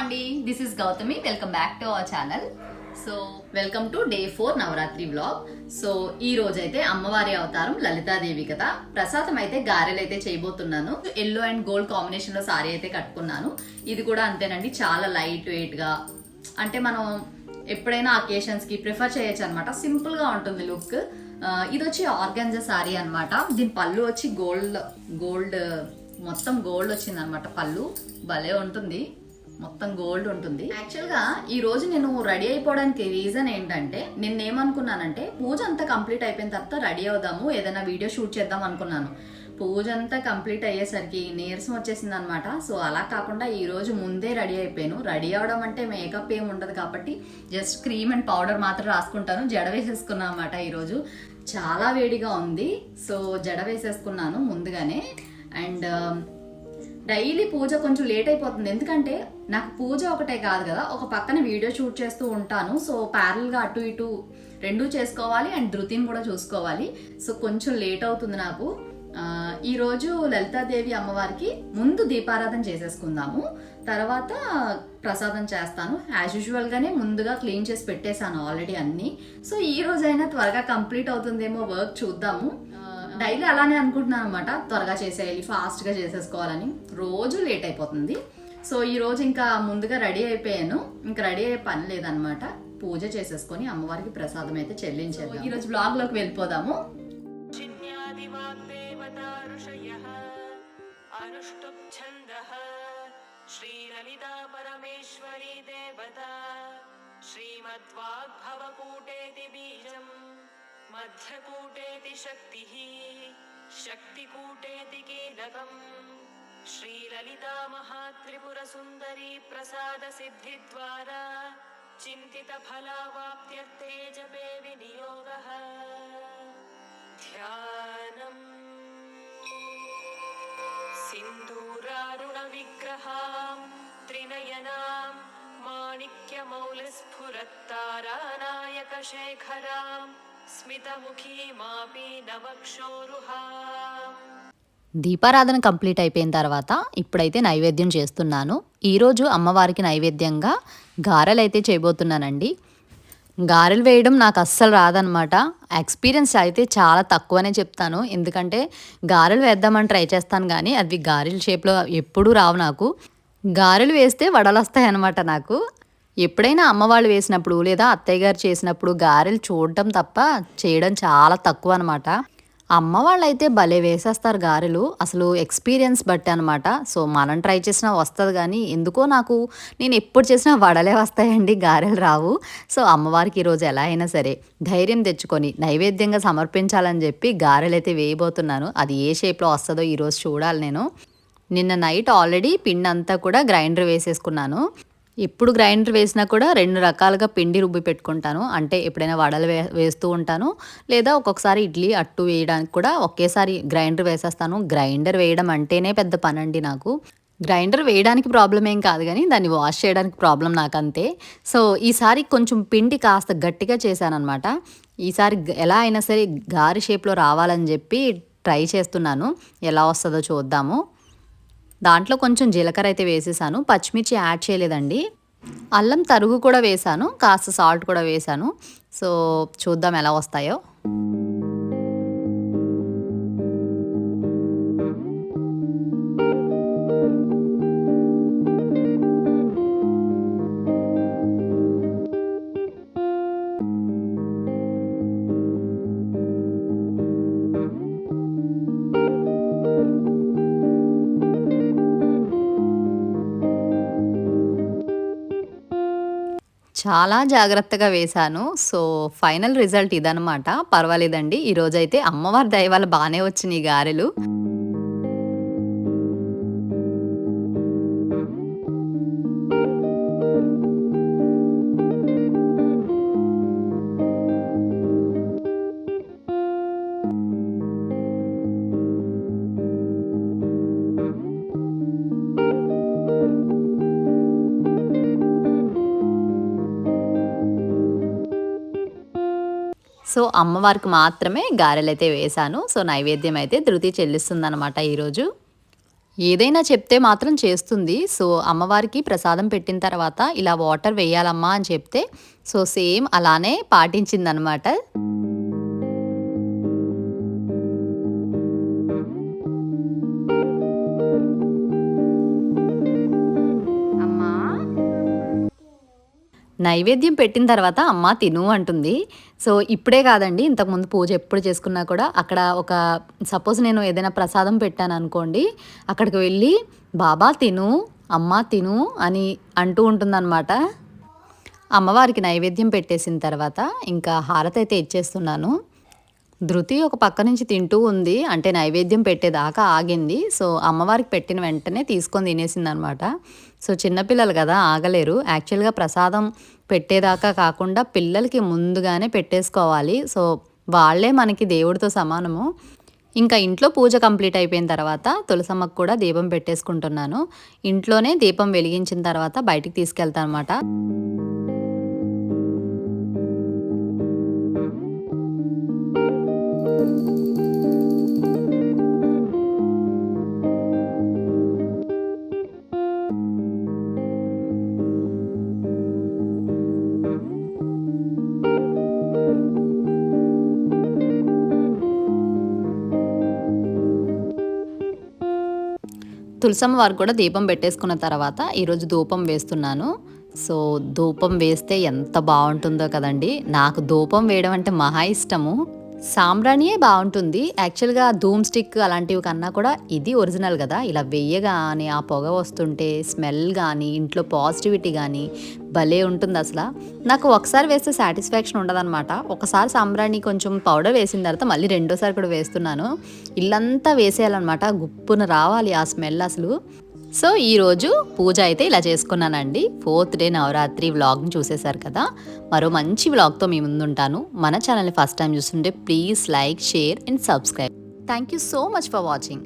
అండి? This is Gautami welcome back to our channel so welcome to day four Navaratri blog so ఈ రోజు అయితే అమ్మవారి అవతారం లలితాదేవి కదా. ప్రసాదం అయితే గారెలు అయితే చేయబోతున్నాను. ఎల్లో అండ్ గోల్డ్ కాంబినేషన్లో సారీ అయితే కట్టుకున్నాను. ఇది కూడా అంతేనండి. చాలా లైట్ వెయిట్గా. అంటే మనం ఎప్పుడైనా అకేషన్స్కి ప్రిఫర్ చేయొచ్చు అనమాట సింపుల్గా ఉంటుంది లుక్ ఇది వచ్చి ఆర్గంజా సారీ అన్నమాట. దీని పళ్ళు వచ్చి గోల్డ్ గోల్డ్ మొత్తం గోల్డ్ వచ్చింది అనమాట పళ్ళు. భలే ఉంటుంది. మొత్తం గోల్డ్ ఉంటుంది. యాక్చువల్గా ఈ రోజు నేను రెడీ అయిపోవడానికి రీజన్ ఏంటంటే నిన్నేమనుకున్నానంటే పూజ అంతా కంప్లీట్ అయిపోయిన తర్వాత రెడీ అవుదాము ఏదైనా వీడియో షూట్ చేద్దాం అనుకున్నాను. పూజ అంతా కంప్లీట్ అయ్యేసరికి నీరసం వచ్చేసింది అనమాట సో అలా కాకుండా ఈ రోజు ముందే రెడీ అయిపోయాను. రెడీ అవడం అంటే మేకప్ ఏం ఉండదు కాబట్టి జస్ట్ క్రీమ్ అండ్ పౌడర్ మాత్రం రాసుకుంటాను. జడ వేసేసుకున్నాను అనమాట ఈరోజు చాలా వేడిగా ఉంది. సో జడ వేసేసుకున్నాను ముందుగానే. అండ్ డైలీ పూజ కొంచెం లేట్ అయిపోతుంది. ఎందుకంటే నాకు పూజ ఒకటే కాదు కదా ఒక పక్కన వీడియో షూట్ చేస్తూ ఉంటాను. సో ప్యారల్గా అటు ఇటు రెండూ చేసుకోవాలి అండ్ ధృతిని కూడా చూసుకోవాలి. సో కొంచెం లేట్ అవుతుంది నాకు. ఈరోజు లలితాదేవి అమ్మవారికి ముందు దీపారాధన చేసేసుకుందాము. తర్వాత ప్రసాదం చేస్తాను. యాజ్ యూజువల్గానే ముందుగా క్లీన్ చేసి పెట్టేశాను ఆల్రెడీ అన్ని. సో ఈ రోజైనా త్వరగా కంప్లీట్ అవుతుందేమో వర్క్ చూద్దాము. డైలీ అలానే అనుకుంటున్నాను అనమాట త్వరగా చేసేయాలి ఫాస్ట్గా చేసేసుకోవాలని. రోజు లేట్ అయిపోతుంది. సో ఈరోజు ఇంకా ముందుగా రెడీ అయిపోయాను. ఇంకా రెడీ అయ్యే పని లేదనమాట పూజ చేసేసుకొని అమ్మవారికి ప్రసాదం అయితే చెల్లించాను ఈరోజు బ్లాగ్లోకి వెళ్ళిపోదాము. శ్రీమద్వాగ్భవకూటేతి బీజం मध्यकूटेति शक्तिः शक्तिकूटेति कीलकम्। श्रीललिता महात्रिपुरसुन्दरी प्रसादसिद्धिद्वारा चिन्तितफलावाप्त्यर्थे जपे विनियोगः। ध्यानम्। सिन्दूरारुणविग्रहां त्रिनयनां माणिक्यमौलिस्फुरत्तारानायकशेखरां स्मितमुखीमापि नवक्षोरुहाम् దీపారాధన కంప్లీట్ అయిపోయిన తర్వాత ఇప్పుడైతే నైవేద్యం చేస్తున్నాను. ఈరోజు అమ్మవారికి నైవేద్యంగా గారెలు అయితే చేయబోతున్నానండి. గారెలు వేయడం నాకు అస్సలు రాదనమాట ఎక్స్పీరియన్స్ అయితే చాలా తక్కువనే చెప్తాను. ఎందుకంటే గారెలు వేద్దామని ట్రై చేస్తాను కానీ అవి గారెల షేప్లో ఎప్పుడూ రావు నాకు. గారెలు వేస్తే వడలు వస్తాయి అనమాట నాకు. ఎప్పుడైనా అమ్మవాళ్ళు వేసినప్పుడు లేదా అత్తయ్య గారు చేసినప్పుడు గారెలు చూడటం తప్ప చేయడం చాలా తక్కువ అనమాట అమ్మ వాళ్ళైతే భలే వేసేస్తారు గారెలు. అసలు ఎక్స్పీరియన్స్ బట్టి అనమాట సో మనం ట్రై చేసినా వస్తుంది కానీ ఎందుకో నాకు నేను ఎప్పుడు చేసినా వడలే వస్తాయండి గారెలు రావు. సో అమ్మవారికి ఈరోజు ఎలా అయినా సరే ధైర్యం తెచ్చుకొని నైవేద్యంగా సమర్పించాలని చెప్పి గారెలు అయితే వేయబోతున్నాను. అది ఏ షేప్లో వస్తుందో ఈరోజు చూడాలి నేను. నిన్న నైట్ ఆల్రెడీ పిండి అంతా కూడా గ్రైండర్ వేసేసుకున్నాను. ఎప్పుడు గ్రైండర్ వేసినా కూడా రెండు రకాలుగా పిండి రుబ్బి పెట్టుకుంటాను. అంటే ఎప్పుడైనా వడలు వే వేస్తూ ఉంటాను. లేదా ఒక్కొక్కసారి ఇడ్లీ అట్టు వేయడానికి కూడా ఒకేసారి గ్రైండర్ వేసేస్తాను. గ్రైండర్ వేయడం అంటేనే పెద్ద పని అండి నాకు. గ్రైండర్ వేయడానికి ప్రాబ్లం ఏం కాదు కానీ దాన్ని వాష్ చేయడానికి ప్రాబ్లం నాకు అంతే సో ఈసారి కొంచెం పిండి కాస్త గట్టిగా చేశానమాట ఈసారి ఎలా అయినా సరే గారి షేప్లో రావాలని చెప్పి ట్రై చేస్తున్నాను. ఎలా వస్తుందో చూద్దాము. దాంట్లో కొంచెం జీలకర్ర అయితే వేసేసాను. పచ్చిమిర్చి యాడ్ చేయలేదండి. అల్లం తరుగు కూడా వేసాను. కాస్త సాల్ట్ కూడా వేసాను. సో చూద్దాం ఎలా వస్తాయో. చాలా జాగ్రత్తగా వేశాను. సో ఫైనల్ రిజల్ట్ ఇదనమాట పర్వాలేదండి. ఈరోజైతే అమ్మవారి దయ వల్ల బాగానే వచ్చినాయి ఈ గారెలు. సో అమ్మవారికి మాత్రమే గారెలు అయితే వేశాను. సో నైవేద్యం అయితే ధృతి చెల్లిస్తుందనమాట ఈరోజు. ఏదైనా చెప్తే మాత్రం చేస్తుంది. సో అమ్మవారికి ప్రసాదం పెట్టిన తర్వాత ఇలా వాటర్ వేయాలమ్మా అని చెప్తే సో సేమ్ అలానే పాటించిందనమాట నైవేద్యం పెట్టిన తర్వాత అమ్మ తిను అంటుంది. సో ఇప్పుడే కాదండి ఇంతకుముందు పూజ ఎప్పుడు చేసుకున్నా కూడా అక్కడ ఒక సపోజ్ నేను ఏదైనా ప్రసాదం పెట్టాను అనుకోండి అక్కడికి వెళ్ళి బాబా తిను అమ్మ తిను అని అంటూ ఉంటుందన్నమాట. అమ్మవారికి నైవేద్యం పెట్టేసిన తర్వాత ఇంకా హారతి అయితే ఇచ్చేస్తున్నాను. ధృతి ఒక పక్క నుంచి తింటూ ఉంది. అంటే నైవేద్యం పెట్టేదాకా ఆగింది. సో అమ్మవారికి పెట్టిన వెంటనే తీసుకొని తినేసింది అనమాట సో చిన్నపిల్లలు కదా ఆగలేరు. యాక్చువల్గా ప్రసాదం పెట్టేదాకా కాకుండా పిల్లలకి ముందుగానే పెట్టేసుకోవాలి. సో వాళ్ళే మనకి దేవుడితో సమానము. ఇంకా ఇంట్లో పూజ కంప్లీట్ అయిపోయిన తర్వాత తులసమ్మకు కూడా దీపం పెట్టేసుకుంటున్నాను. ఇంట్లోనే దీపం వెలిగించిన తర్వాత బయటికి తీసుకెళ్తాను అనమాట తులసమ్మ వారికి కూడా దీపం పెట్టేసుకున్న తర్వాత ఈరోజు ధూపం వేస్తున్నాను. సో ధూపం వేస్తే ఎంత బాగుంటుందో కదండి. నాకు ధూపం వేయడం అంటే మహా ఇష్టము. సాంబ్రాణియే బాగుంటుంది. యాక్చువల్గా ధూమ్ స్టిక్ అలాంటివి కన్నా కూడా ఇది ఒరిజినల్ కదా. ఇలా వెయ్యగానే ఆ పొగ వస్తుంటే స్మెల్ కానీ ఇంట్లో పాజిటివిటీ కానీ భలే ఉంటుంది అసలు. నాకు ఒకసారి వేస్తే సాటిస్ఫాక్షన్ ఉండదన్నమాట. ఒకసారి సాంబ్రాణి కొంచెం పౌడర్ వేసిన తర్వాత మళ్ళీ రెండోసారి కూడా వేస్తున్నాను. ఇల్లంతా వేసేయాలన్నమాట. గుప్పున రావాలి ఆ స్మెల్ అసలు. సో ఈరోజు పూజ అయితే ఇలా చేసుకున్నానండి. ఫోర్త్ డే నవరాత్రి వ్లాగ్ని చూసేశారు కదా. మరో మంచి వ్లాగ్తో మీ ముందుంటాను. మన ఛానల్ని ఫస్ట్ టైం చూస్తుంటే please like share and subscribe. Thank you so much for watching.